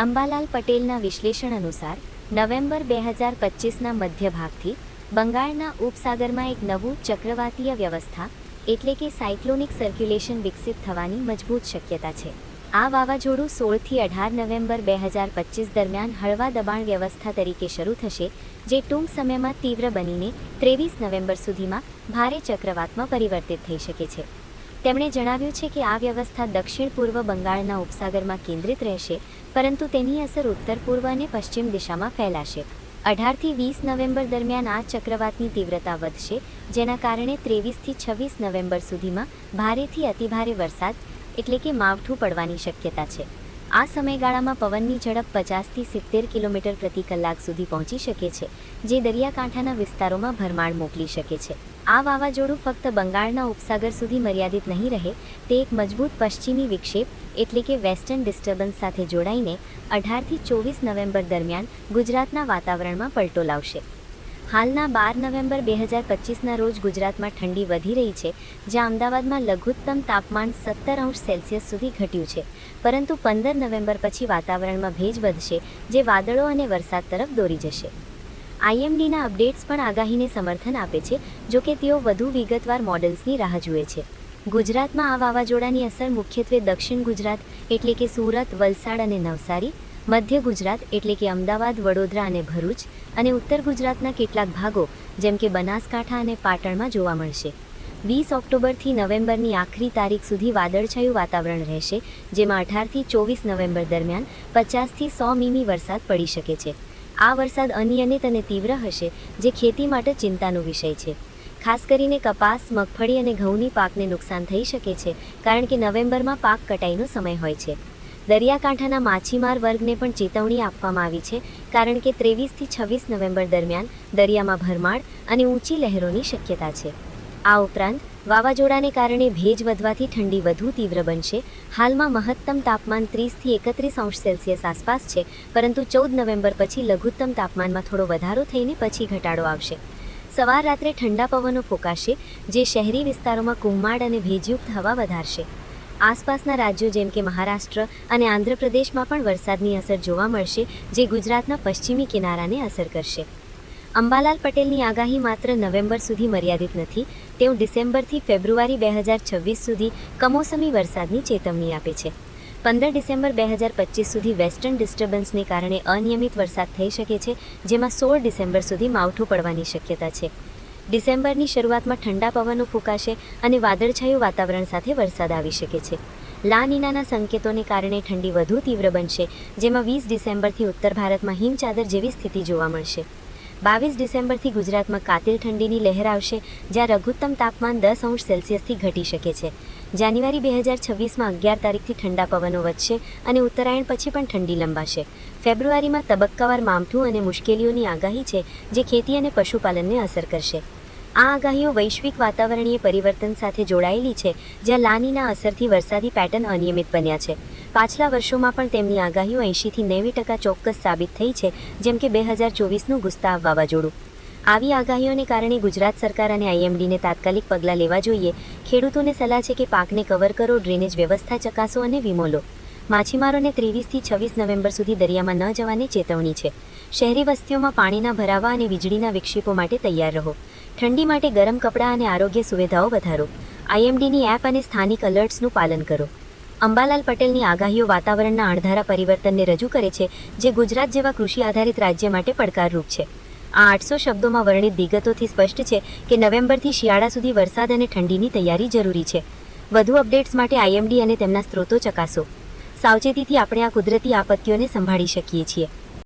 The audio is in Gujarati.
અંબાલાલ પટેલના વિશ્લેષણ અનુસાર, નવેમ્બર બે હજાર પચીસના મધ્ય ભાગથી બંગાળના ઉપસાગરમાં એક નવું ચક્રવાતીય વ્યવસ્થા, એટલે કે સાયક્લોનિક સર્ક્યુલેશન વિકસિત થવાની મજબૂત શક્યતા છે. આ વાવાઝોડું સોળથી અઢાર નવેમ્બર બે હજાર પચીસ દરમિયાન હળવા દબાણ વ્યવસ્થા તરીકે શરૂ થશે, જે ટૂંક સમયમાં તીવ્ર બનીને ત્રેવીસ નવેમ્બર સુધીમાં ભારે ચક્રવાતમાં પરિવર્તિત થઈ શકે છે. તેમણે જણાવ્યું છે કે આ વ્યવસ્થા દક્ષિણ પૂર્વ બંગાળના ઉપસાગરમાં કેન્દ્રિત રહેશે, પરંતુ તેની અસર ઉત્તર પૂર્વ અને પશ્ચિમ દિશામાં ફેલાશે. અઢારથી વીસ નવેમ્બર દરમિયાન આ ચક્રવાતની તીવ્રતા વધશે, જેના કારણે ત્રેવીસથી છવ્વીસ નવેમ્બર સુધીમાં ભારેથી અતિભારે વરસાદ, એટલે કે માવઠું પડવાની શક્યતા છે. આ સમયગાળામાં પવનની ઝડપ પચાસથી સિત્તેર કિલોમીટર પ્રતિ કલાક સુધી પહોંચી શકે છે, જે દરિયાકાંઠાના વિસ્તારોમાં ભરમાણ મોકલી શકે છે. આ વાવાઝોડું ફક્ત બંગાળના ઉપસાગર સુધી મર્યાદિત નહીં રહે, તે એક મજબૂત પશ્ચિમી વિક્ષેપ એટલે કે વેસ્ટર્ન ડિસ્ટર્બન્સ સાથે જોડાઈને અઢારથી ચોવીસ નવેમ્બર દરમિયાન ગુજરાતના વાતાવરણમાં પલટો લાવશે. હાલના બાર નવેમ્બર બે હજાર પચીસના રોજ ગુજરાતમાં ઠંડી વધી રહી છે, જ્યાં અમદાવાદમાં લઘુત્તમ તાપમાન સત્તર અંશ સેલ્સિયસ સુધી ઘટ્યું છે. પરંતુ પંદર નવેમ્બર પછી વાતાવરણમાં ભેજ વધશે, જે વાદળો અને વરસાદ તરફ દોરી જશે. આઈએમડીના અપડેટ્સ પણ આગાહીને સમર્થન આપે છે, જો કે તેઓ વધુ વિગતવાર મોડલ્સની રાહ જુએ છે. ગુજરાતમાં આ વાવાઝોડાની અસર મુખ્યત્વે દક્ષિણ ગુજરાત એટલે કે સુરત, વલસાડ અને નવસારી, મધ્ય ગુજરાત એટલે કે અમદાવાદ, વડોદરા અને ભરૂચ અને ઉત્તર ગુજરાતના કેટલાક ભાગો, જેમ કે બનાસકાંઠા અને પાટણમાં જોવા મળશે. વીસ ઓક્ટોબરથી નવેમ્બરની આખરી તારીખ સુધી વાદળછાયું વાતાવરણ રહેશે, જેમાં અઢારથી ચોવીસ નવેમ્બર દરમિયાન પચાસથી સો મીમી વરસાદ પડી શકે છે. આ વરસાદ અનિયમિત અને તીવ્ર હશે, જે ખેતી માટે ચિંતાનો વિષય છે. ખાસ કરીને કપાસ, મગફળી અને ઘઉંની પાકને નુકસાન થઈ શકે છે, કારણ કે નવેમ્બરમાં પાક કટાઈનો સમય હોય છે. દરિયાકાંઠાના માછીમાર વર્ગને પણ ચેતવણી આપવામાં આવી છે, કારણ કે ત્રેવીસથી છવ્વીસ નવેમ્બર દરમિયાન દરિયામાં ભરમાળ અને ઊંચી લહેરોની શક્યતા છે. આ ઉપરાંત વાવાઝોડાને કારણે ભેજ વધવાથી ઠંડી વધુ તીવ્ર બનશે. હાલમાં મહત્તમ તાપમાન ત્રીસથી એકત્રીસ અંશ સેલ્સિયસ આસપાસ છે, પરંતુ ચૌદ નવેમ્બર પછી લઘુત્તમ તાપમાનમાં થોડો વધારો થઈને પછી ઘટાડો આવશે. સવાર રાત્રે ઠંડા પવનો ફૂંકાશે, જે શહેરી વિસ્તારોમાં કુહમાડ અને ભેજયુક્ત હવા વધારશે. આસપાસના રાજ્યો જેમ કે મહારાષ્ટ્ર અને આંધ્રપ્રદેશમાં પણ વરસાદની અસર જોવા મળશે, જે ગુજરાતના પશ્ચિમી કિનારાને અસર કરશે. અંબાલાલ પટેલની આગાહી માત્ર નવેમ્બર સુધી મર્યાદિત નથી, તેઓ ડિસેમ્બરથી ફેબ્રુઆરી બે હજાર છવ્વીસ સુધી કમોસમી વરસાદની ચેતવણી આપે છે. પંદર ડિસેમ્બર બે હજાર પચીસ સુધી વેસ્ટર્ન ડિસ્ટર્બન્સને કારણે અનિયમિત વરસાદ થઈ શકે છે, જેમાં સોળ ડિસેમ્બર સુધી માવઠું પડવાની શક્યતા છે. ડિસેમ્બરની શરૂઆતમાં ઠંડા પવનો ફૂંકાશે અને વાદળછાયું વાતાવરણ સાથે વરસાદ આવી શકે છે. લાનીનાના સંકેતોને કારણે ઠંડી વધુ તીવ્ર બનશે, જેમાં વીસ ડિસેમ્બરથી ઉત્તર ભારતમાં હિમચાદર જેવી સ્થિતિ જોવા મળશે. બાવીસ ડિસેમ્બરથી ગુજરાતમાં કાતિલ ઠંડીની લહેર આવશે, જ્યાં લઘુત્તમ તાપમાન દસ અંશ સેલ્સિયસથી ઘટી શકે છે. જાન્યુઆરી બે હજાર છવ્વીસમાં અગિયાર તારીખથી ઠંડા પવનો વધશે અને ઉત્તરાયણ પછી પણ ઠંડી લંબાશે. ફેબ્રુઆરીમાં તબક્કાવાર માવઠું અને મુશ્કેલીઓની આગાહી છે, જે ખેતી અને પશુપાલનને અસર કરશે. આ આગાહીઓ વૈશ્વિક વાતાવરણીય પરિવર્તન સાથે જોડાયેલી છે, જ્યાં લાનીના અસરથી વરસાદી પેટર્ન અનિયમિત બન્યા છે. પાછલા વર્ષોમાં પણ તેમની આગાહીઓ એંશીથી નેવી ટકા ચોક્કસ સાબિત થઈ છે, જેમ કે બે હજાર ચોવીસનું ગુસ્તાવ વાવાઝોડું. આવી આગાહીઓને કારણે ગુજરાત સરકાર અને આઈએમડીને તાત્કાલિક પગલાં લેવા જોઈએ. ખેડૂતોને સલાહ છે કે પાકને કવર કરો, ડ્રેનેજ વ્યવસ્થા ચકાસો અને વીમો લો માછીમારોને ત્રેવીસથી છવ્વીસ નવેમ્બર સુધી દરિયામાં ન જવાની ચેતવણી છે. શહેરી વસ્તીઓમાં પાણીના ભરાવા અને વીજળીના વિક્ષેપો માટે તૈયાર રહો. ઠંડી માટે ગરમ કપડાં અને આરોગ્ય સુવિધાઓ વધારો. આઈએમડીની એપ અને સ્થાનિક અલર્ટ્સનું પાલન કરો. અંબાલાલ પટેલની આગાહીઓ વાતાવરણના અણધારા પરિવર્તનને રજૂ કરે છે, જે ગુજરાત જેવા કૃષિ આધારિત રાજ્ય માટે પડકારરૂપ છે. આ આઠસો શબ્દોમાં વર્ણિત વિગતોથી સ્પષ્ટ છે કે નવેમ્બરથી શિયાળા સુધી વરસાદ અને ઠંડીની તૈયારી જરૂરી છે. વધુ અપડેટ્સ માટે આઈએમડી અને તેમના સ્ત્રોતો ચકાસો. સાવચેતીથી આપણે આ કુદરતી આપત્તિઓને સંભાળી શકીએ છીએ.